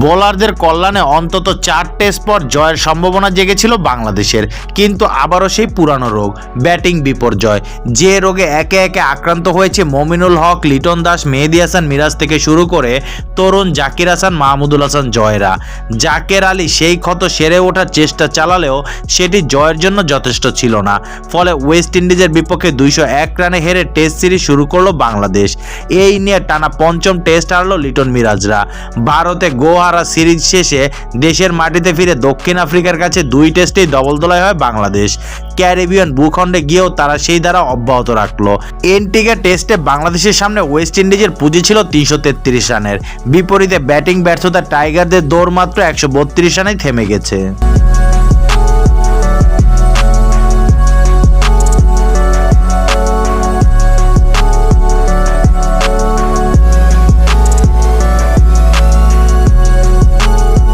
বোলারদের কল্যাণে অন্তত চার টেস্ট পর জয়ের সম্ভাবনা জেগেছিল বাংলাদেশের। কিন্তু আবারও সেই পুরানো রোগ, ব্যাটিং বিপর্যয়। যে রোগে একে একে আক্রান্ত হয়েছে মমিনুল হক, লিটন দাস, মেহেদি হাসান মিরাজ থেকে শুরু করে তরুণ জাকির হাসান, মাহমুদুল হাসান, জয়রা। জাকের আলী সেই ক্ষত সেরে ওঠার চেষ্টা চালালেও সেটি জয়ের জন্য যথেষ্ট ছিল না। ফলে ওয়েস্ট ইন্ডিজের বিপক্ষে দুইশো এক রানে হেরে টেস্ট সিরিজ শুরু করল বাংলাদেশ। এই নিয়ে টানা পঞ্চম টেস্ট হারলো লিটন মিরাজরা। ভারতে গোহারা সিরিজ শেষে দেশের মাটিতে ফিরে দক্ষিণ আফ্রিকার কাছে দুই টেস্টেই ডবল দলায় হয় বাংলাদেশ। ক্যারিবিয়ান ভূখণ্ডে গিয়েও তারা সেই দ্বারা অব্যাহত রাখল। এনটিকে টেস্টে বাংলাদেশের সামনে ওয়েস্ট ইন্ডিজের পুঁজি ছিল তিনশো তেত্রিশ রানের। বিপরীতে ব্যাটিং ব্যর্থতা টাইগারদের দৌড় মাত্র একশো বত্রিশ রানেই থেমে গেছে।